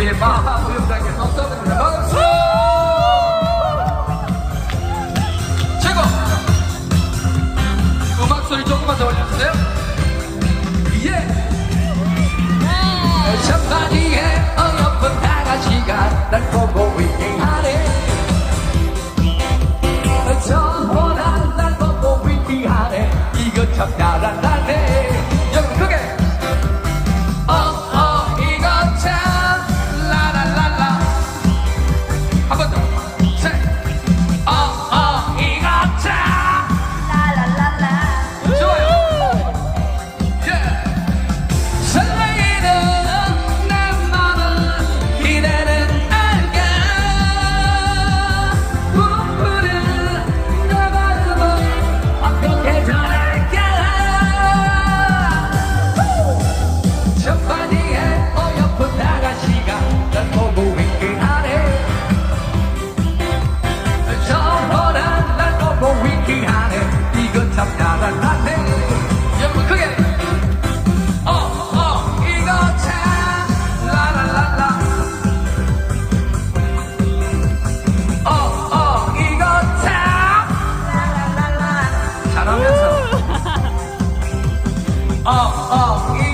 别怕，不用客气。 남자란 나네 여러분 어어 이거 참 어어 이거 참 잘하면서. 어어